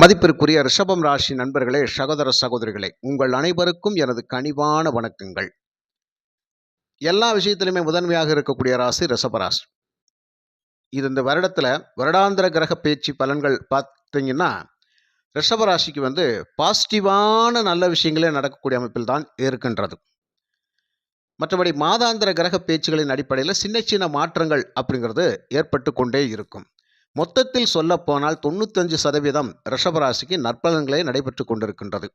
மதிப்பிற்குரிய ரிஷபம் ராசி நண்பர்களே சகோதர சகோதரிகளே உங்கள் அனைவருக்கும் எனது கனிவான வணக்கங்கள். எல்லா விஷயத்திலுமே முதன்மையாக இருக்கக்கூடிய ராசி ரிஷபராசி இது இந்த வருடத்தில் வருடாந்திர கிரக பேச்சு பலன்கள் பார்த்தீங்கன்னா ரிஷபராசிக்கு வந்து பாசிட்டிவான நல்ல விஷயங்களே நடக்கக்கூடிய அமைப்பில் தான் இருக்கின்றது. மற்றபடி மாதாந்திர கிரக பேச்சுகளின் அடிப்படையில் சின்ன சின்ன மாற்றங்கள் அப்படிங்கிறது ஏற்பட்டு கொண்டே இருக்கும். மொத்தத்தில் சொல்லப்போனால் தொண்ணூத்தஞ்சு சதவீதம் ரிஷபராசிக்கு நற்பலன்களே நடைபெற்று கொண்டிருக்கின்றது.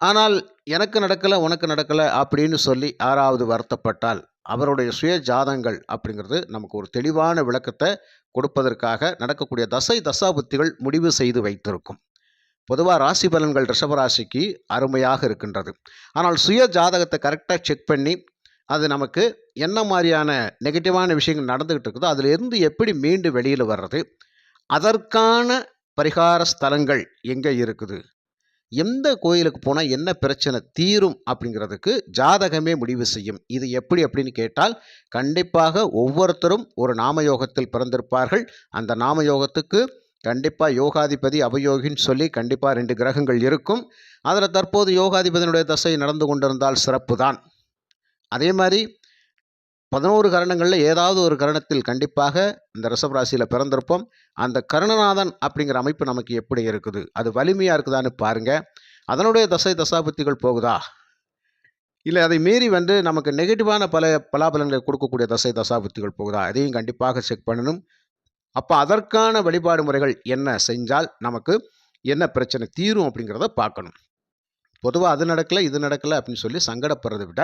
ஆனால் எனக்கு நடக்கலை உனக்கு நடக்கலை அப்படின்னு சொல்லி யாராவது வருத்தப்பட்டால் அவருடைய சுய ஜாதங்கள் அப்படிங்கிறது நமக்கு ஒரு தெளிவான விளக்கத்தை கொடுப்பதற்காக நடக்கக்கூடிய தசை தசாபுத்திகள் முடிவு செய்து வைத்திருக்கும். பொதுவாக ராசி பலன்கள் ரிஷபராசிக்கு அருமையாக இருக்கின்றது. ஆனால் சுய ஜாதகத்தை கரெக்டாக செக் பண்ணி அது நமக்கு என்ன மாதிரியான நெகட்டிவான விஷயங்கள் நடந்துக்கிட்டு இருக்குதோ அதிலிருந்து எப்படி மீண்டு வெளியில் வர்றது? அதற்கான பரிகார ஸ்தலங்கள் எங்கே இருக்குது? எந்த கோயிலுக்கு போனால் என்ன பிரச்சனை தீரும் அப்படிங்கிறதுக்கு ஜாதகமே முடிவு செய்யும். இது எப்படி அப்படின்னு கேட்டால் கண்டிப்பாக ஒவ்வொருத்தரும் ஒரு நாமயோகத்தில் பிறந்திருப்பார்கள். அந்த நாமயோகத்துக்கு கண்டிப்பாக யோகாதிபதி அவயோகின்னு சொல்லி கண்டிப்பாக ரெண்டு கிரகங்கள் இருக்கும். அதில் தற்போது யோகாதிபதியினுடைய தசை நடந்து கொண்டிருந்தால் சிறப்பு தான் அதே மாதிரி பதினோரு கரணங்களில் ஏதாவது ஒரு கரணத்தில் கண்டிப்பாக இந்த ரிஷபராசியில் பிறந்திருப்போம். அந்த கருணநாதன் அப்படிங்கிற அமைப்பு நமக்கு எப்படி இருக்குது? அது வலிமையாக இருக்குதான்னு பாருங்கள் அதனுடைய தசை தசாபுத்திகள் போகுதா? இல்லை அதை மீறி வந்து நமக்கு நெகட்டிவான பல பலாபலங்களை கொடுக்கக்கூடிய தசை தசாபுத்திகள் போகுதா? அதையும் கண்டிப்பாக செக் பண்ணணும். அப்போ அதற்கான வழிபாடு முறைகள் என்ன? செஞ்சால் நமக்கு என்ன பிரச்சனை தீரும் அப்படிங்கிறத பார்க்கணும். பொதுவாக அது நடக்கலை இது நடக்கலை அப்படின்னு சொல்லி சங்கடப்படுறதை விட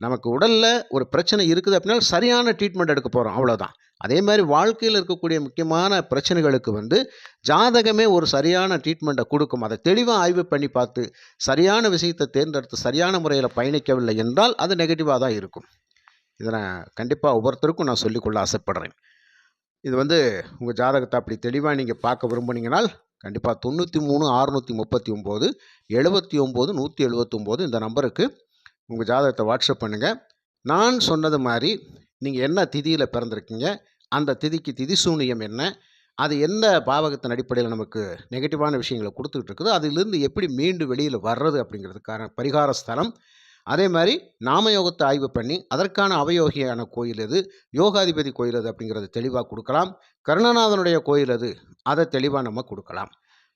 நமக்கு உடலில் ஒரு பிரச்சனை இருக்குது அப்படின்னா சரியான ட்ரீட்மெண்ட் எடுக்க போகிறோம் அவ்வளோதான் அதே மாதிரி வாழ்க்கையில் இருக்கக்கூடிய முக்கியமான பிரச்சனைகளுக்கு வந்து ஜாதகமே ஒரு சரியான ட்ரீட்மெண்ட்டை கொடுக்கும். அதை தெளிவாக ஆய்வு பண்ணி பார்த்து சரியான விஷயத்தை தேர்ந்தெடுத்து சரியான முறையில் பயணிக்கவில்லை என்றால் அது நெகட்டிவாக தான் இருக்கும். இதை நான் கண்டிப்பாக ஒவ்வொருத்தருக்கும் நான் சொல்லிக்கொள்ள ஆசைப்படுறேன். இது வந்து உங்கள் ஜாதகத்தை அப்படி தெளிவாக நீங்கள் பார்க்க விரும்புனீங்கனால் கண்டிப்பாக தொண்ணூற்றி மூணு அறுநூற்றி முப்பத்தி ஒம்பது எழுபத்தி ஒம்பது நூற்றி எழுபத்தொம்போது இந்த நம்பருக்கு உங்கள் ஜாதகத்தை வாட்ஸ்அப் பண்ணுங்கள் நான் சொன்னது மாதிரி நீங்கள் என்ன திதியில் பிறந்திருக்கீங்க அந்த திதிக்கு திதி சூனியம் என்ன அது எந்த பாவகத்தின் அடிப்படையில் நமக்கு நெகட்டிவான விஷயங்களை கொடுத்துக்கிட்டு இருக்குதோ அதிலிருந்து எப்படி மீண்டு வெளியில் வர்றது அப்படிங்கிறதுக்கான பரிகார ஸ்தலம். அதே மாதிரி நாமயோகத்தை ஆய்வு பண்ணி அதற்கான அவயோகியான கோயில் எது யோகாதிபதி கோயில் எது அப்படிங்கிறத தெளிவாக கொடுக்கலாம். கருணநாதனுடைய கோயில் எது அதை தெளிவாக நம்ம கொடுக்கலாம்.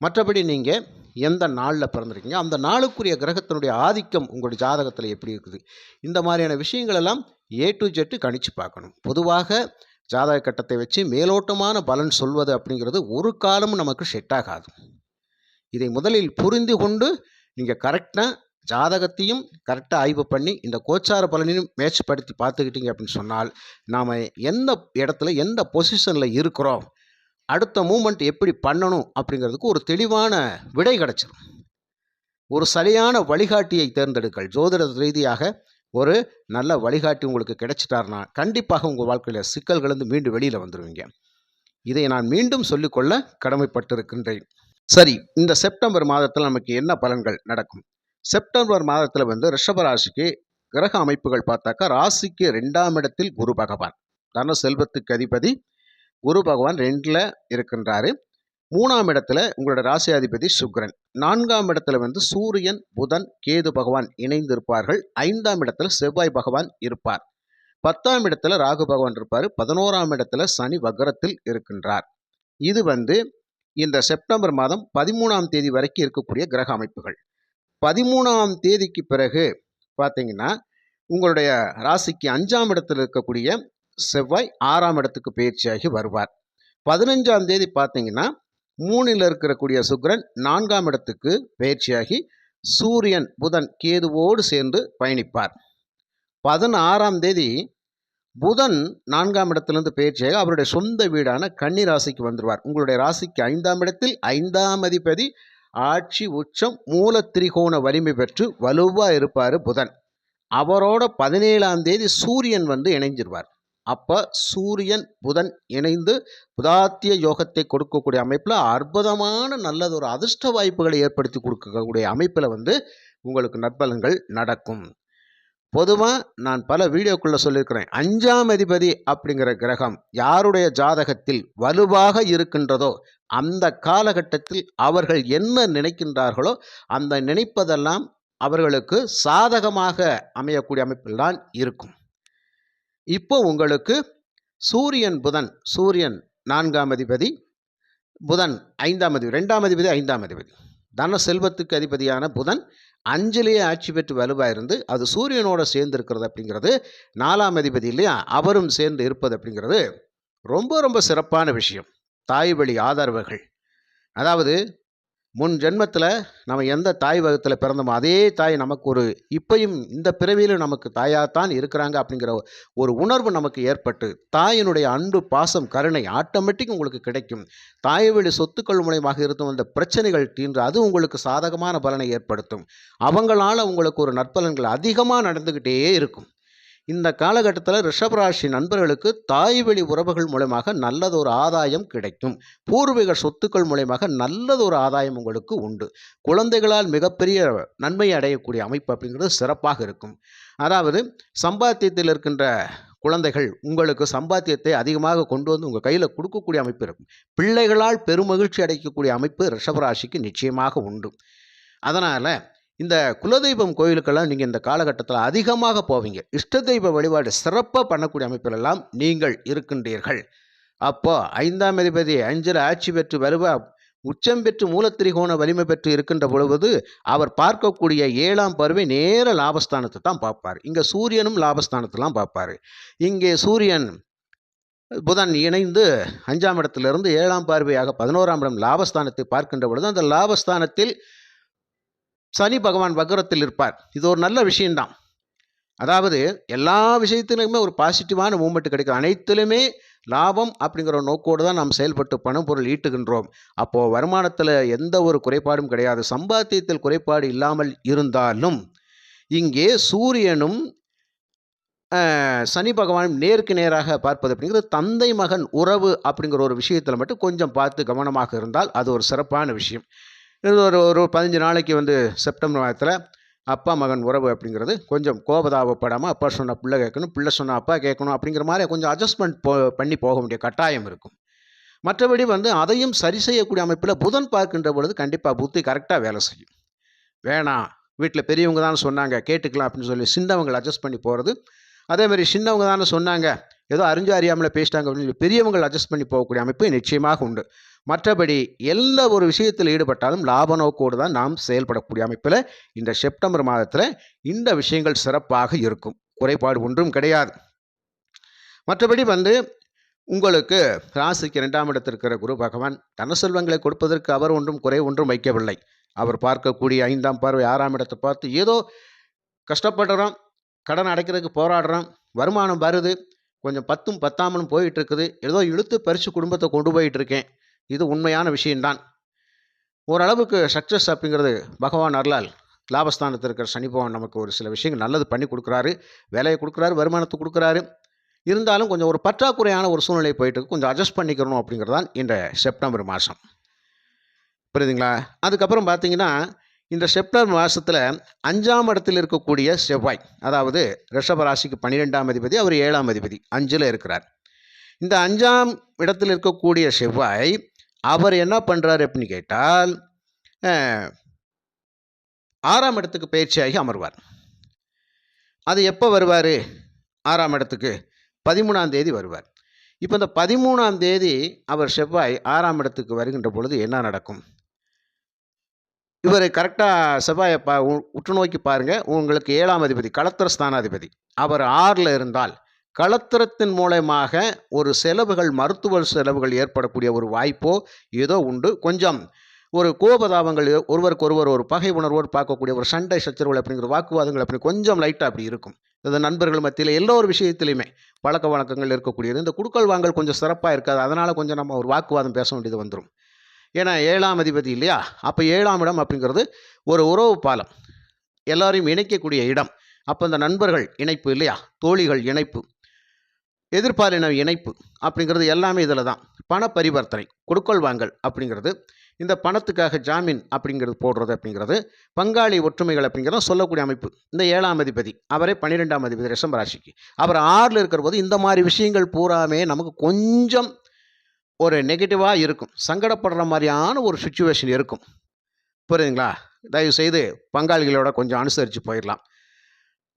மற்றபடி நீங்கள் எந்த நாளில் பிறந்திருக்கீங்க அந்த நாளுக்குரிய கிரகத்தினுடைய ஆதிக்கம் உங்களுடைய ஜாதகத்தில் எப்படி இருக்குது? இந்த மாதிரியான விஷயங்களெல்லாம் ஏ டு ஜெட்டு கணிச்சு பார்க்கணும். பொதுவாக ஜாதக கட்டத்தை வச்சு மேலோட்டமான பலன் சொல்வது அப்படிங்கிறது ஒரு காலமும் நமக்கு செட் ஆகாது. இதை முதலில் புரிந்து கொண்டு நீங்கள் கரெக்டாக ஜாதகத்தையும் கரெக்டாக ஆய்வு பண்ணி இந்த கோச்சார பலனையும் மேட்ச் படுத்தி பார்த்துக்கிட்டீங்க அப்படின்னு சொன்னால் நாம் எந்த இடத்துல எந்த பொசிஷனில் இருக்கிறோம்? அடுத்த மூமெண்ட் எப்படி பண்ணணும் அப்படிங்கிறதுக்கு ஒரு தெளிவான விடை கிடச்சிடும் ஒரு சரியான வழிகாட்டியை தேர்ந்தெடுங்கள். ஜோதிட ரீதியாக ஒரு நல்ல வழிகாட்டி உங்களுக்கு கிடைச்சிட்டாருன்னா கண்டிப்பாக உங்கள் வாழ்க்கையில் சிக்கல்களிலிருந்து மீண்டும் வெளியில் வந்துடுவீங்க இதை நான் மீண்டும் சொல்லிக்கொள்ள கடமைப்பட்டிருக்கின்றேன். சரி இந்த செப்டம்பர் மாதத்தில் நமக்கு என்ன பலன்கள் நடக்கும்? செப்டம்பர் மாதத்தில் வந்து ரிஷபராசிக்கு கிரக அமைப்புகள் பார்த்தாக்கா ராசிக்கு ரெண்டாம் இடத்தில் குரு பகவான். தன செல்வத்துக்கு அதிபதி குரு பகவான் ரெண்டில் இருக்கின்றாரு. மூணாம் இடத்துல உங்களோட ராசியாதிபதி சுக்கிரன். நான்காம் இடத்துல வந்து சூரியன் புதன் கேது பகவான் இணைந்து இருப்பார்கள் ஐந்தாம் இடத்துல செவ்வாய் பகவான் இருப்பார். பத்தாம் இடத்துல ராகு பகவான் இருப்பார். பதினோராம் இடத்துல சனி வக்கரத்தில் இருக்கின்றார். இது வந்து இந்த செப்டம்பர் மாதம் பதிமூணாம் தேதி வரைக்கும் இருக்கக்கூடிய கிரக அமைப்புகள். பதிமூணாம் தேதிக்கு பிறகு பார்த்தீங்கன்னா உங்களுடைய ராசிக்கு அஞ்சாம் இடத்தில் இருக்கக்கூடிய செவ்வாய் ஆறாம் இடத்துக்கு பயிற்சியாகி வருவார். பதினஞ்சாம் தேதி பார்த்தீங்கன்னா மூணில் இருக்கக்கூடிய சுக்கிரன் நான்காம் இடத்துக்கு பயிற்சியாகி சூரியன் புதன் கேதுவோடு சேர்ந்து பயணிப்பார். பதினாறாம் தேதி புதன் நான்காம் இடத்திலிருந்து பயிற்சியாக அவருடைய சொந்த வீடான கன்னி ராசிக்கு வந்துடுவார் உங்களுடைய ராசிக்கு ஐந்தாம் இடத்தில் ஐந்தாம் அதிபதி ஆட்சி உச்சம் மூல திரிகோண வலிமை பெற்று வலுவாக இருப்பார் புதன். அவரோட பதினேழாம் தேதி சூரியன் வந்து இணைஞ்சிருவார். அப்போ சூரியன் புதன் இணைந்து புதாத்திய யோகத்தை கொடுக்கக்கூடிய அமைப்பில் அற்புதமான நல்லது ஒரு அதிர்ஷ்ட வாய்ப்புகளை ஏற்படுத்தி கொடுக்கக்கூடிய அமைப்பில் வந்து உங்களுக்கு நற்பலன்கள் நடக்கும். பொதுவாக நான் பல வீடியோக்குள்ளே சொல்லியிருக்கிறேன். அஞ்சாம் அதிபதி அப்படிங்கிற கிரகம் யாருடைய ஜாதகத்தில் வலுவாக இருக்கின்றதோ அந்த காலகட்டத்தில் அவர்கள் என்ன நினைக்கின்றார்களோ அந்த நினைப்பதெல்லாம் அவர்களுக்கு சாதகமாக அமையக்கூடிய அமைப்பில்தான் இருக்கும். இப்போ உங்களுக்கு சூரியன் புதன் சூரியன் நான்காம் அதிபதி புதன் ஐந்தாம் அதிபதி ரெண்டாம் அதிபதி ஐந்தாம் அதிபதி. தன செல்வத்துக்கு அதிபதியான புதன் அஞ்சிலேயே ஆட்சி பெற்று வலுவாக இருந்து அது சூரியனோட சேர்ந்து இருக்கிறது அப்படிங்கிறது நாலாம் அதிபதி இல்லையா? அவரும் சேர்ந்து இருப்பது அப்படிங்கிறது ரொம்ப ரொம்ப சிறப்பான விஷயம். தாய் வழி ஆதரவுகள். அதாவது முன் ஜென்மத்தில் நம்ம எந்த தாய் வகத்தில் பிறந்தோமோ அதே தாய் நமக்கு ஒரு இப்பையும் இந்த பிறவியிலும் நமக்கு தாயாகத்தான் இருக்கிறாங்க அப்படிங்கிற ஒரு உணர்வு நமக்கு ஏற்பட்டு தாயினுடைய அன்பு பாசம் கருணை ஆட்டோமேட்டிக் உங்களுக்கு கிடைக்கும். தாய் வழி சொத்துக்கள் மூலயமாக இருக்கும் அந்த பிரச்சனைகள் தீன்று அது உங்களுக்கு சாதகமான பலனை ஏற்படுத்தும். அவங்களால உங்களுக்கு ஒரு நற்பலன்கள் அதிகமாக நடந்துக்கிட்டே இருக்கும். இந்த காலகட்டத்தில் ரிஷபராசி நண்பர்களுக்கு தாய்வெளி உறவுகள் மூலமாக நல்லதொரு ஆதாயம் கிடைக்கும். பூர்வீக சொத்துக்கள் மூலயமாக நல்லதொரு ஆதாயம் உங்களுக்கு உண்டு. குழந்தைகளால் மிகப்பெரிய நன்மை அடையக்கூடிய அமைப்பு அப்படிங்கிறது சிறப்பாக இருக்கும். அதாவது சம்பாத்தியத்தில் இருக்கின்ற குழந்தைகள் உங்களுக்கு சம்பாத்தியத்தை அதிகமாக கொண்டு வந்து உங்கள் கையில் கொடுக்கக்கூடிய அமைப்பு இருக்கும். பிள்ளைகளால் பெருமகிழ்ச்சி அடைக்கக்கூடிய அமைப்பு ரிஷபராசிக்கு நிச்சயமாக உண்டு. அதனால் இந்த குலதெய்வம் கோயிலுக்கெல்லாம் நீங்கள் இந்த காலகட்டத்தில் அதிகமாக போவீங்க. இஷ்ட தெய்வ வழிபாடு சிறப்பாக பண்ணக்கூடிய அமைப்பிலெல்லாம் நீங்கள் இருக்கின்றீர்கள். அப்போ ஐந்தாம் அதிபதி அஞ்சில் ஆட்சி பெற்று வருவா உச்சம் பெற்று மூலத்திரிகோண வலிமை பெற்று இருக்கின்ற பொழுது அவர் பார்க்கக்கூடிய ஏழாம் பருவை நேர லாபஸ்தானத்தை தான் பார்ப்பார். இங்கே சூரியனும் லாபஸ்தானத்தெலாம் பார்ப்பார். இங்கே சூரியன் புதன் இணைந்து அஞ்சாம் இடத்திலிருந்து ஏழாம் பார்வையாக பதினோராம் இடம் லாபஸ்தானத்தை பார்க்கின்ற பொழுது அந்த லாபஸ்தானத்தில் சனி பகவான் வக்ரத்தில் இருப்பார். இது ஒரு நல்ல விஷயம்தான். அதாவது எல்லா விஷயத்திலுமே ஒரு பாசிட்டிவான மூமெண்ட் கிடைக்கும். அனைத்திலுமே லாபம் அப்படிங்கிற நோக்கோடு தான் நாம் செயல்பட்டு பணம் பொருள் ஈட்டுகின்றோம். அப்போது வருமானத்தில் எந்த ஒரு குறைபாடும் கிடையாது. சம்பாத்தியத்தில் குறைபாடு இல்லாமல் இருந்தாலும் இங்கே சூரியனும் சனி பகவானும் நேருக்கு நேராக பார்ப்பது அப்படிங்கிறது தந்தை மகன் உறவு அப்படிங்கிற ஒரு விஷயத்தில் மட்டும் கொஞ்சம் பார்த்து கவனமாக இருந்தால் அது ஒரு சிறப்பான விஷயம். இது ஒரு ஒரு பதினஞ்சு நாளைக்கு வந்து செப்டம்பர் மாதத்தில் அப்பா மகன் உறவு அப்படிங்கிறது கொஞ்சம் கோபதாபப்படாமல் அப்பா சொன்ன பிள்ளை கேட்கணும் பிள்ளை சொன்ன அப்பா கேட்கணும் அப்படிங்கிற மாதிரி கொஞ்சம் அட்ஜஸ்ட்மெண்ட் போ பண்ணி போக வேண்டிய கட்டாயம் இருக்கும். மற்றபடி வந்து அதையும் சரி செய்யக்கூடிய அமைப்பில் புதன் பார்க்கின்ற பொழுது கண்டிப்பாக புத்தி கரெக்டாக வேலை செய்யும். வேணாம் வீட்டில் பெரியவங்க தான் சொன்னாங்க கேட்டுக்கலாம் அப்படின்னு சொல்லி சின்னவங்களை அட்ஜஸ்ட் பண்ணி போகிறது அதே மாதிரி சின்னவங்க தானே சொன்னாங்க ஏதோ அறிஞ்சு அறியாமல் பேசிட்டாங்க அப்படின்னு சொல்லி அட்ஜஸ்ட் பண்ணி போகக்கூடிய அமைப்பு நிச்சயமாக உண்டு. மற்றபடி எல்லா ஒரு விஷயத்தில் ஈடுபட்டாலும் லாப நோக்கோடு தான் நாம் செயல்படக்கூடிய அமைப்பில் இந்த செப்டம்பர் மாதத்தில் இந்த விஷயங்கள் சிறப்பாக இருக்கும். குறைபாடு ஒன்றும் கிடையாது. மற்றபடி வந்து உங்களுக்கு ராசிக்கு இரண்டாம் இடத்தில் இருக்கிற குரு பகவான் தனசெல்வங்களை கொடுப்பதற்கு அவர் ஒன்றும் குறை ஒன்றும் வைக்கவில்லை. அவர் பார்க்கக்கூடிய ஐந்தாம் பார்வை ஆறாம் இடத்தை பார்த்து ஏதோ கஷ்டப்படுறோம் கடன் அடைக்கிறதுக்கு போராடுறோம் வருமானம் வருது கொஞ்சம் பத்தும் பத்தாமலும் போயிட்டு இருக்குது ஏதோ இழுத்து பறித்து குடும்பத்தை கொண்டு போயிட்டு இருக்கேன் இது உண்மையான விஷயம்தான். ஓரளவுக்கு சக்ஸஸ் அப்படிங்கிறது பகவான் அருளால் லாபஸ்தானத்தில் இருக்கிற சனிபவன் நமக்கு ஒரு சில விஷயங்கள் நல்லது பண்ணி கொடுக்குறாரு. வேலையை கொடுக்குறாரு வருமானத்தை கொடுக்குறாரு. இருந்தாலும் கொஞ்சம் ஒரு பற்றாக்குறையான ஒரு சூழ்நிலை போயிட்டு கொஞ்சம் அட்ஜஸ்ட் பண்ணிக்கிறணும் அப்படிங்கிறது தான் இந்த செப்டம்பர் மாதம். புரியுதுங்களா? அதுக்கப்புறம் பார்த்தீங்கன்னா இந்த செப்டம்பர் மாதத்தில் அஞ்சாம் இடத்தில் இருக்கக்கூடிய செவ்வாய் அதாவது ரிஷபராசிக்கு பன்னிரெண்டாம் அதிபதி அவர் ஏழாம் அதிபதி அஞ்சில் இருக்கிறார். இந்த அஞ்சாம் இடத்தில் இருக்கக்கூடிய செவ்வாய் அவர் என்ன பண்ணுறாரு அப்படின்னு கேட்டால் ஆறாம் இடத்துக்கு பயிற்சியாகி அமர்வார். அது எப்போ வருவார்? ஆறாம் இடத்துக்கு பதிமூணாம் தேதி வருவார். இப்போ இந்த பதிமூணாம் தேதி அவர் செவ்வாய் ஆறாம் இடத்துக்கு வருகின்ற பொழுது என்ன நடக்கும்? இவர் கரெக்டாக செவ்வாயை பா உற்று நோக்கி பாருங்கள் உங்களுக்கு ஏழாம் அதிபதி களத்திர ஸ்தானாதிபதி. அவர் ஆறில் இருந்தால் களத்திரத்தின் மூலயமாக ஒரு செலவுகள் மருத்துவ செலவுகள் ஏற்படக்கூடிய ஒரு வாய்ப்போ ஏதோ உண்டு. கொஞ்சம் ஒரு கோபதாபங்கள் ஒருவருக்கு ஒருவர் ஒரு பகை உணர்வோடு பார்க்கக்கூடிய ஒரு சண்டை சச்சரவுகள் அப்படிங்கிற வாக்குவாதங்கள் அப்படி கொஞ்சம் லைட்டாக அப்படி இருக்கும். இந்த நண்பர்கள் மத்தியில் எல்லா ஒரு விஷயத்திலையுமே பழக்க வழக்கங்கள் இருக்கக்கூடியது. இந்த குடுக்கல் வாங்கல் கொஞ்சம் சிறப்பாக இருக்காது. அதனால் கொஞ்சம் நம்ம ஒரு வாக்குவாதம் பேச வேண்டியது வந்துடும் ஏன்னா ஏழாம் அதிபதி இல்லையா? அப்போ ஏழாம் இடம் அப்படிங்கிறது ஒரு உறவு பாலம். எல்லாரையும் இணைக்கக்கூடிய இடம். அப்போ இந்த நண்பர்கள் இணைப்பு இல்லையா? தோழிகள் இணைப்பு. எதிர்பாலின இணைப்பு அப்படிங்கிறது எல்லாமே இதில் தான். பண பரிவர்த்தனை கொடுக்கல் வாங்கல் அப்படிங்கிறது. இந்த பணத்துக்காக ஜாமீன் அப்படிங்கிறது போடுறது அப்படிங்கிறது. பங்காளி ஒற்றுமைகள் அப்படிங்கிறத சொல்லக்கூடிய அமைப்பு. இந்த ஏழாம் அதிபதி அவரே பன்னிரெண்டாம் அதிபதி ரிஷம்ப ராசிக்கு. அவர் ஆறில் இருக்கிற போது இந்த மாதிரி விஷயங்கள் பூராமே நமக்கு கொஞ்சம் ஒரு நெகட்டிவாக இருக்கும். சங்கடப்படுற மாதிரியான ஒரு சுச்சுவேஷன் இருக்கும். புரியுதுங்களா? தயவுசெய்து பங்காளிகளோட கொஞ்சம் அனுசரித்து போயிடலாம்.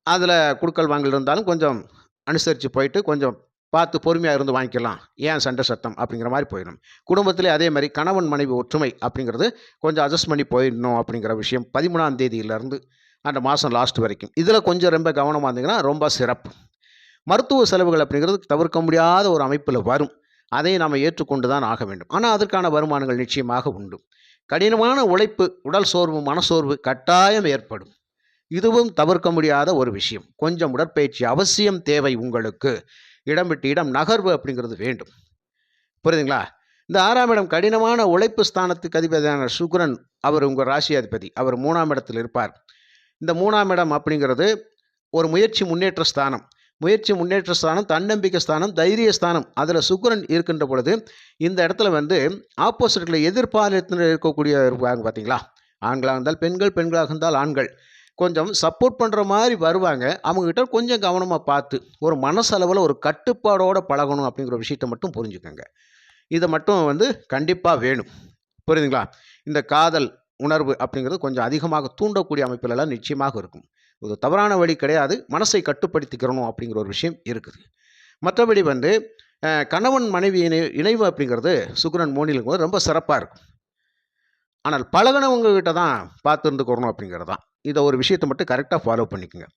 அதில் குடுக்கல் வாங்கல் இருந்தாலும் கொஞ்சம் அனுசரித்து போயிட்டு கொஞ்சம் பார்த்து பொறுமையாக இருந்து வாங்கிக்கலாம். ஏன் சண்டை சத்தம் அப்படிங்கிற மாதிரி போயிடும். குடும்பத்திலே அதே மாதிரி கணவன் மனைவி ஒற்றுமை அப்படிங்கிறது கொஞ்சம் அட்ஜஸ்ட் பண்ணி போயிடணும் அப்படிங்கிற விஷயம் பதிமூணாம் தேதியிலேருந்து அந்த மாதம் லாஸ்ட் வரைக்கும். இதில் கொஞ்சம் ரொம்ப கவனமாக இருந்தீங்கன்னா ரொம்ப சிறப்பு. மருத்துவ செலவுகள் அப்படிங்கிறது தவிர்க்க முடியாத ஒரு அமைப்பில் வரும். அதை நாம் ஏற்றுக்கொண்டு தான் ஆக வேண்டும். ஆனால் அதற்கான வருமானங்கள் நிச்சயமாக உண்டு. கடினமான உழைப்பு உடல் சோர்வு மனசோர்வு கட்டாயம் ஏற்படும். இதுவும் தவிர்க்க முடியாத ஒரு விஷயம். கொஞ்சம் உடற்பயிற்சி அவசியம் தேவை உங்களுக்கு. இடம் விட்டு இடம் நகர்வு அப்படிங்கிறது வேண்டும். புரியுதுங்களா? இந்த ஆறாம் இடம் கடினமான உழைப்பு ஸ்தானத்துக்கு அதிபதியான சுக்ரன் அவர் உங்கள் ராசி அதிபதி அவர் மூணாம் இடத்தில் இருப்பார். இந்த மூணாம் இடம் அப்படிங்கிறது ஒரு முயற்சி முன்னேற்ற ஸ்தானம். முயற்சி முன்னேற்ற ஸ்தானம் தன்னம்பிக்கை ஸ்தானம் தைரிய ஸ்தானம் அதில் சுக்கிரன் இருக்கின்ற பொழுது இந்த இடத்துல வந்து ஆப்போசிட்டில் எதிர்பாலினத்தில் இருக்கக்கூடிய இருப்பாங்க பார்த்தீங்களா? ஆண்களாக இருந்தால் பெண்கள் பெண்களாக இருந்தால் ஆண்கள். கொஞ்சம் சப்போர்ட் பண்ணுற மாதிரி வருவாங்க. அவங்கக்கிட்ட கொஞ்சம் கவனமாக பார்த்து ஒரு மனசளவில் ஒரு கட்டுப்பாடோடு பழகணும் அப்படிங்கிற விஷயத்தை மட்டும் புரிஞ்சுக்கோங்க. இதை மட்டும் வந்து கண்டிப்பாக வேணும். புரியுதுங்களா? இந்த காதல் உணர்வு அப்படிங்கிறது கொஞ்சம் அதிகமாக தூண்டக்கூடிய அமைப்பிலெல்லாம் நிச்சயமாக இருக்கும். இது தவறான வழி கிடையாது. மனசை கட்டுப்படுத்திக்கிறணும் அப்படிங்கிற ஒரு விஷயம் இருக்குது. மற்றபடி வந்து கணவன் மனைவி இணை இணைவு அப்படிங்கிறது சுக்கிரன் மோனிலுக்கு போது ரொம்ப சிறப்பாக இருக்கும். ஆனால் பழகினவங்ககிட்ட தான் பார்த்து இருந்துக்கிறணும் அப்படிங்கிறது தான். இதை ஒரு விஷயத்தை மட்டும் கரெக்டாக ஃபாலோ பண்ணிக்கோங்க.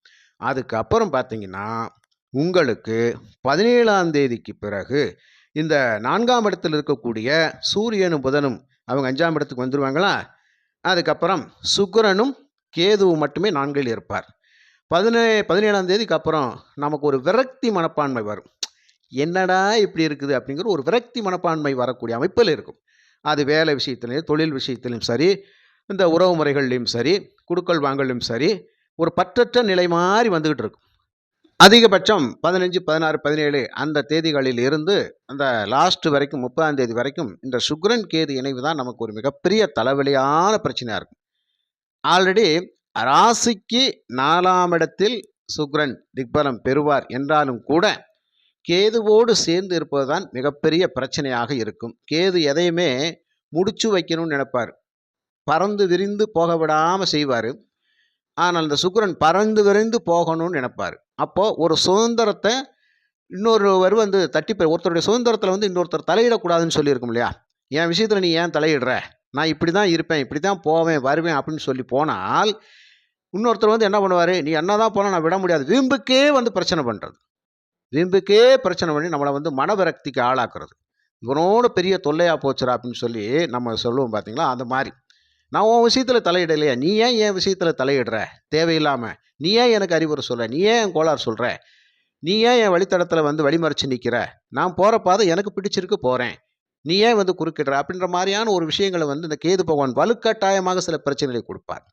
அதுக்கப்புறம் பார்த்தீங்கன்னா உங்களுக்கு பதினேழாம் தேதிக்கு பிறகு இந்த நான்காம் இடத்தில் இருக்கக்கூடிய சூரியனும் புதனும் அவங்க அஞ்சாம் இடத்துக்கு வந்துடுவாங்களா அதுக்கப்புறம் சுக்கரனும் கேதுவும் மட்டுமே நான்கில் இருப்பார். பதினே பதினேழாம் தேதிக்கு அப்புறம் நமக்கு ஒரு விரக்தி மனப்பான்மை வரும். என்னடா இப்படி இருக்குது அப்படிங்கிற ஒரு விரக்தி மனப்பான்மை வரக்கூடிய அமைப்பில் இருக்கும். அது வேலை விஷயத்துலையும் தொழில் விஷயத்துலையும் சரி இந்த உறவு முறைகள்லையும் சரி குடுக்கல் வாங்கலையும் சரி ஒரு பற்றற்ற நிலை மாதிரி வந்துக்கிட்டு இருக்கும். அதிகபட்சம் பதினஞ்சு பதினாறு பதினேழு அந்த தேதிகளில் இருந்து அந்த லாஸ்ட் வரைக்கும் முப்பதாம் தேதி வரைக்கும் இந்த சுக்ரன் கேது இணைவு தான் நமக்கு ஒரு மிகப்பெரிய தலைவலியான பிரச்சனையாக இருக்கும். ஆல்ரெடி ராசிக்கு நாலாம் இடத்தில் சுக்ரன் திக்பலம் பெறுவார் என்றாலும் கூட கேதுவோடு சேர்ந்து இருப்பது தான் மிகப்பெரிய பிரச்சனையாக இருக்கும். கேது எதையுமே முடிச்சு வைக்கணும்னு நினைப்பார். பறந்து விரிந்து போக விடாமல் செய்வார். ஆனால் அந்த சுக்கரன் பறந்து விரிந்து போகணும்னு நினைப்பார். அப்போது ஒரு சுதந்திரத்தை இன்னொருவர் வந்து தட்டி ஒருத்தருடைய சுதந்திரத்தில் வந்து இன்னொருத்தர் தலையிடக்கூடாதுன்னு சொல்லியிருக்கும் இல்லையா? என் விஷயத்தில் நீ ஏன் தலையிடுற? நான் இப்படி தான் இருப்பேன் இப்படி தான் போவேன் வருவேன் அப்படின்னு சொல்லி போனால் இன்னொருத்தர் வந்து என்ன பண்ணுவார்? நீ என்ன தான் போனால் நான் விட முடியாது. வீம்புக்கே வந்து பிரச்சனை பண்ணுறது வீம்புக்கே பிரச்சனை பண்ணி நம்மளை வந்து மனவிரக்திக்கு ஆளாக்குறது. இவனோட பெரிய தொல்லையாக போச்சுடா அப்படின்னு சொல்லி நம்ம சொல்லுவோம் பார்த்தீங்களா அந்த மாதிரி. நான் உன் விஷயத்தில் தலையிடலையா நீ ஏன் என் விஷயத்தில் தலையிடுற? தேவையில்லாமல் நீ ஏன் எனக்கு அறிவுரை சொல்கிற நீ ஏன் என் கோளாறு சொல்கிற நீ ஏன் என் வழித்தடத்தில் வந்து வழிமறைச்சு நிற்கிற நான் போகிற பாதை எனக்கு பிடிச்சிருக்கு போகிறேன் நீ ஏன் வந்து குறுக்கிடுற? அப்படின்ற மாதிரியான ஒரு விஷயங்களை வந்து இந்த கேது பகவான் வலுக்கட்டாயமாக சில பிரச்சனைகளை கொடுப்பார்.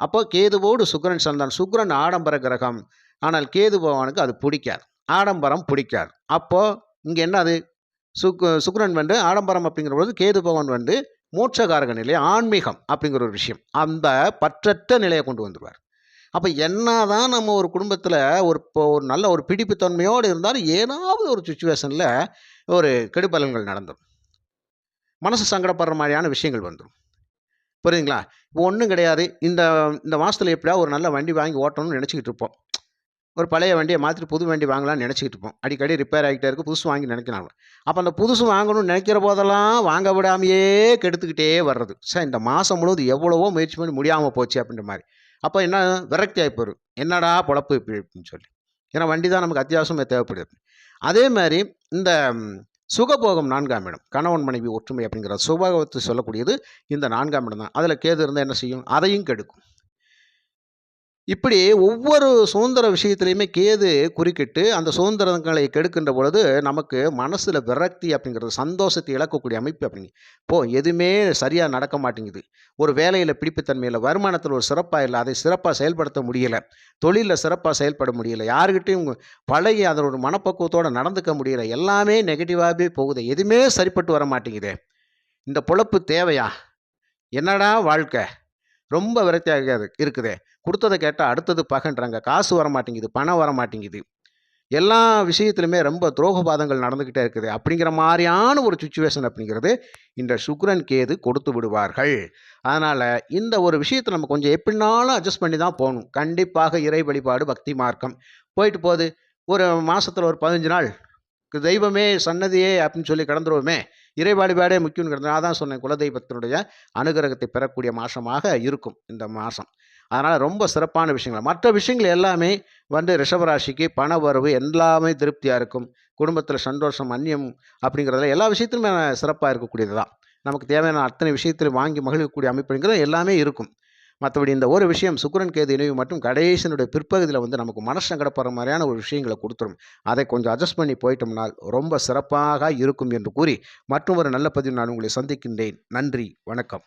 அப்போ கேதுவோடு சுக்கரன் சந்தான். சுக்கரன் ஆடம்பர கிரகம். ஆனால் கேது பகவானுக்கு அது பிடிக்காது. ஆடம்பரம் பிடிக்காது. அப்போது இங்கே என்ன அது சுக் சுக்கரன் வந்து ஆடம்பரம் அப்படிங்கிற பொழுது கேது பகவான் வந்து மூச்சகாரக நிலை ஆன்மீகம் அப்படிங்கிற ஒரு விஷயம். அந்த பற்றற்ற நிலையை கொண்டு வந்துடுவார் அப்போ என்ன தான் நம்ம ஒரு குடும்பத்தில் ஒரு இப்போ ஒரு நல்ல ஒரு பிடிப்புத்தன்மையோடு இருந்தாலும் ஏதாவது ஒரு சுச்சுவேஷனில் ஒரு கெடுபலன்கள் நடந்துடும் மனசு சங்கடப்படுற மாதிரியான விஷயங்கள் வந்துடும் புரியுதுங்களா? இப்போ ஒன்றும் கிடையாது. இந்த இந்த மாதத்தில் எப்படியா ஒரு நல்ல வண்டி வாங்கி ஓட்டணும்னு நினச்சிக்கிட்டு இருப்போம். ஒரு பழைய வண்டியை மாற்றிட்டு புது வண்டி வாங்கலாம்னு நினச்சிக்கிட்டு இருப்போம். அடிக்கடி ரிப்பேர் ஆகிட்டே இருக்குது புதுசு வாங்கி நினைக்கிறாங்க அப்போ அந்த புதுசு வாங்கணும்னு நினைக்கிற போதெல்லாம் வாங்க விடாமையே கெடுத்துக்கிட்டே வர்றது. சார் இந்த மாதம் முழுவதும் எவ்வளவோ முயற்சி பண்ணி முடியாமல் போச்சு அப்படின்ற மாதிரி. அப்போ என்ன விரக்தி ஆகி போயிடும் என்னடா பொழப்பு இப்படி அப்படின்னு சொல்லி. ஏன்னா வண்டி தான் நமக்கு அத்தியாவசியமாக தேவைப்படுது. அதே மாதிரி இந்த சுகபோகம் நான்காம் இடம். கணவன் மனைவி ஒற்றுமை அப்படிங்கிற சுபோகத்தை சொல்லக்கூடியது இந்த நான்காம் இடம் தான். அதில் கேது இருந்தால் என்ன செய்யும்? அதையும் கெடுக்கும். இப்படி ஒவ்வொரு சுதந்திர விஷயத்துலையுமே கேது குறுக்கிட்டு அந்த சுதந்திரங்களை கெடுக்கின்ற பொழுது நமக்கு மனசில் விரக்தி அப்படிங்கிறது சந்தோஷத்தை இழக்கக்கூடிய அமைப்பு அப்படிங்க. இப்போ எதுவுமே சரியாக நடக்க மாட்டேங்குது. ஒரு வேலையில் பிடிப்புத்தன்மையில் வருமானத்தில் ஒரு சிறப்பாக இல்லை அதை சிறப்பாக செயல்படுத்த முடியலை தொழிலில் சிறப்பாக செயல்பட முடியல யாருக்கிட்டையும் பழகி அதோட மனப்பக்குவத்தோடு நடந்துக்க முடியல எல்லாமே நெகட்டிவாகவே போகுது எதுவுமே சரிப்பட்டு வர மாட்டேங்குது. இந்த பொழப்பு தேவையா? என்னடா வாழ்க்கை? ரொம்ப விரக்தியாக இருக்குதே. கொடுத்ததை கேட்டால் அடுத்தது பகன்றாங்க. காசு வர மாட்டேங்குது பணம் வர மாட்டேங்குது எல்லா விஷயத்துலையுமே ரொம்ப துரோகபாதங்கள் நடந்துக்கிட்டே இருக்குது. அப்படிங்கிற மாதிரியான ஒரு சுச்சுவேஷன் அப்படிங்கிறது இந்த சுக்ரன் கேது கொடுத்து விடுவார்கள். அதனால் இந்த ஒரு விஷயத்தை நம்ம கொஞ்சம் எப்படினாலும் அட்ஜஸ்ட் பண்ணி தான் போகணும். கண்டிப்பாக இறை வழிபாடு பக்தி மார்க்கம். போயிட்டு போகுது. ஒரு மாதத்தில் ஒரு பதினஞ்சு நாள். தெய்வமே சன்னதியே அப்படின்னு சொல்லி கடந்துருவோமே. இறை வழிபாடே முக்கியம்னு கிடந்து நான் தான் சொன்னேன் குலதெய்வத்தினுடைய அனுகிரகத்தை பெறக்கூடிய மாசமாக இருக்கும் இந்த மாதம் அதனால் ரொம்ப சிறப்பான விஷயங்கள். மற்ற விஷயங்கள் எல்லாமே வந்து ரிஷபராசிக்கு பண வரவு எல்லாமே திருப்தியாக இருக்கும். குடும்பத்தில் சந்தோஷம் அந்நியம் அப்படிங்கிறதுல எல்லா விஷயத்திலுமே சிறப்பாக இருக்கக்கூடியது தான் நமக்கு தேவையான அத்தனை விஷயத்தில் வாங்கி மகிழக்கூடிய அமைப்புங்கிறது எல்லாமே இருக்கும். மற்றபடி இந்த ஒரு விஷயம் சுக்கிரன் கேது இணைவு மட்டும் கடைசியினுடைய பிற்பகுதியில் வந்து நமக்கு மனசங்கடப்படுற மாதிரியான ஒரு விஷயங்களை கொடுத்துரும். அதை கொஞ்சம் அட்ஜஸ்ட் பண்ணி போயிட்டோம்னால் ரொம்ப சிறப்பாக இருக்கும் என்று கூறி மற்றும் ஒரு நல்ல பதிவு நான் உங்களை சந்திக்கின்றேன். நன்றி வணக்கம்.